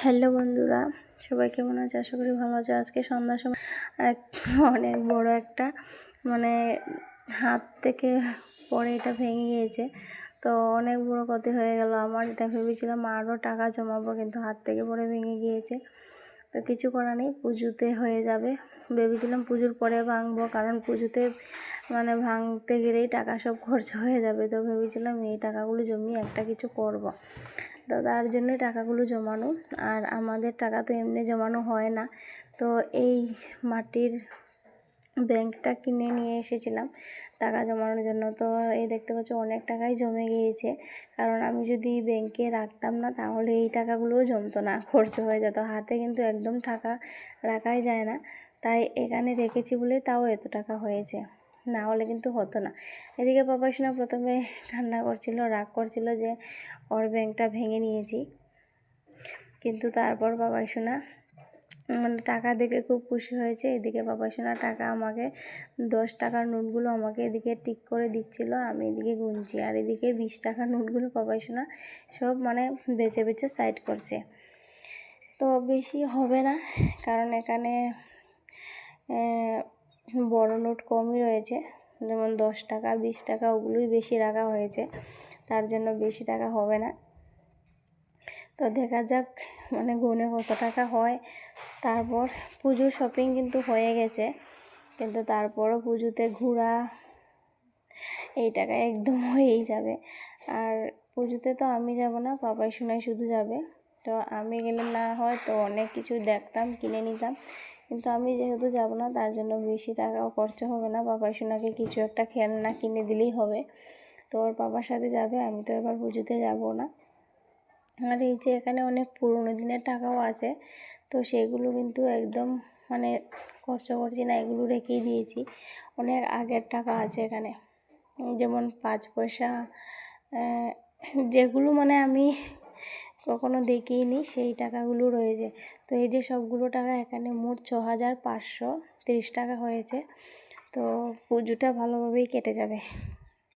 Hello বন্ধুরা, সবাই কেমন আছে? আশা করি ভালো আছে। আজকে সন্ধ্যার সময় এক অনেক বড় একটা মানে হাত থেকে পরে এটা ভেঙে গিয়েছে। তো অনেক বড় ক্ষতি হয়ে গেল আমার, এটা ভেবেছিলাম আরও টাকা জমাবো, কিন্তু হাত থেকে পরে ভেঙে গিয়েছে। তো কিছু করার নেই, পুজোতে হয়ে যাবে। ভেবেছিলাম পুজোর পরে ভাঙবো, কারণ পুজোতে মানে ভাঙতে গেলেই টাকা সব খরচ হয়ে যাবে। তো ভেবেছিলাম এই টাকাগুলো জমিয়ে একটা কিছু করব। তো তার জন্যই টাকাগুলো জমানো। আর আমাদের টাকা তো এমনি জমানো হয় না। তো এই মাটির ব্যাংকটা কিনে নিয়ে এসেছিলাম টাকা জমানোর জন্য। তো এই দেখতে পাচ্ছ অনেক টাকাই জমে গিয়েছে। কারণ আমি যদি ব্যাংকে রাখতাম না, তাহলে এই টাকাগুলোও জমতো না। খরচ হয়ে যেত। হাতে কিন্তু একদম টাকা রাখাই যায় না। তাই এখানে রেখেছি বলে তাও এত টাকা হয়েছে। না হলে কিন্তু হতো না। এদিকে সোনা প্রথমে কান্না করছিল, রাগ করছিল যে ওর ব্যাংকটা ভেঙে নিয়েছি। কিন্তু তারপর বাবা মানে টাকা দেখে খুব খুশি হয়েছে। এদিকে বাবা টাকা আমাকে, দশ টাকার নোটগুলো আমাকে এদিকে টিক করে দিচ্ছিল, আমি এদিকে গুনছি। আর এদিকে বিশ টাকার নোটগুলো বাবা সব মানে বেছে বেছে সাইড করছে। তো বেশি হবে না, কারণ এখানে বড় নোট কমই রয়েছে। যেমন দশ টাকা, বিশ টাকা, ওগুলোই বেশি রাখা হয়েছে। তার জন্য বেশি টাকা হবে না। তো দেখা যাক মানে গুনে কত টাকা হয়। তারপর পুজোর শপিং কিন্তু হয়ে গেছে। কিন্তু তারপরও পুজোতে ঘোরা এই টাকা একদম হয়েই যাবে। আর পুজোতে তো আমি যাব না, পাপাই শোনাই শুধু যাবে। তো আমি গেলে না হয় তো অনেক কিছু দেখতাম, কিনে নিতাম। কিন্তু আমি যেহেতু যাব না, তার জন্য বেশি টাকাও খরচ হবে না। বাবা সোনাকে কিছু একটা খেলনা কিনে দিলেই হবে। তো ওর বাবার সাথে যাবে, আমি তো এবার পুজোতে যাব না। আর এই যে এখানে অনেক পুরনো দিনের টাকাও আছে, তো সেগুলো কিন্তু একদম মানে খরচ করছি না, এগুলো রেখেই দিয়েছি। অনেক আগের টাকা আছে এখানে। যেমন পাঁচ পয়সা যেগুলো মানে আমি কখনো দেখিনি সেই টাকাগুলো রয়েছে। তো এই যে সবগুলো টাকা এখানে মোট ছ হাজার পাঁচশো তিরিশ টাকা হয়েছে। তো পুজোটা ভালোভাবেই কেটে যাবে।